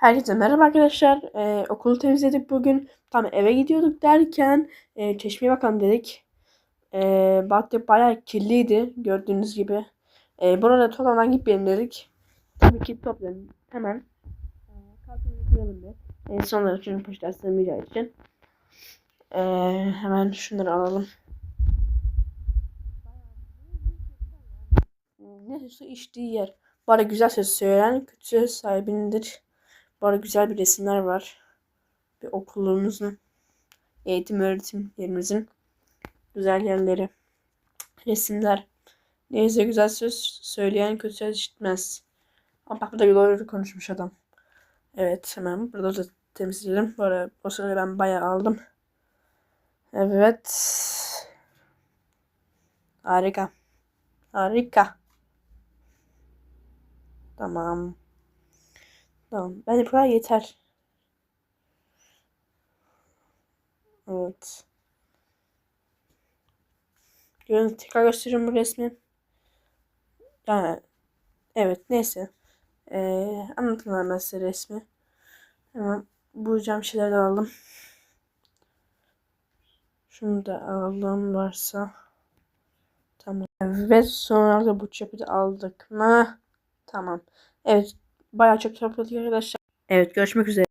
Herkese merhaba arkadaşlar. Ee, okulu temizledik bugün. Tam eve gidiyorduk derken e, çeşmeye bakalım dedik. Ee, baktık bayağı kirliydi gördüğünüz gibi. Ee, burada toplanan gitmeyelim dedik. Tabii ki toplayalım hemen. Ee, Kartonu koyalım bir. En sonları çünkü poşetler sığmayacağı için. Ee, hemen şunları alalım. Ne su içtiği yer. Arada güzel söz söyleyen kötü söz sahibinindir. Bu arada güzel bir resimler var. Bir okulumuzun, eğitim öğretim yerimizin güzel yerleri. Resimler. Neyse güzel söz söyleyen kötü söz işitmez. Ama bak burada doğru konuşmuş adam. Evet hemen burada da temizleyelim. Bu arada o sırada ben bayağı aldım. Evet. Harika. Harika. Tamam. Tamam. Bence bu kadar yeter. Evet. Görün tekrar gösteriyorum bu resmi. Yani evet neyse. Ee, anlatayım ben size resmi. Hemen bulacağım şeyleri de aldım. Şunu da aldım varsa. Tamam. Ve sonra da bu çöpü de aldık mı? Tamam. Evet. Bayağı çok topladık arkadaşlar. Evet görüşmek üzere.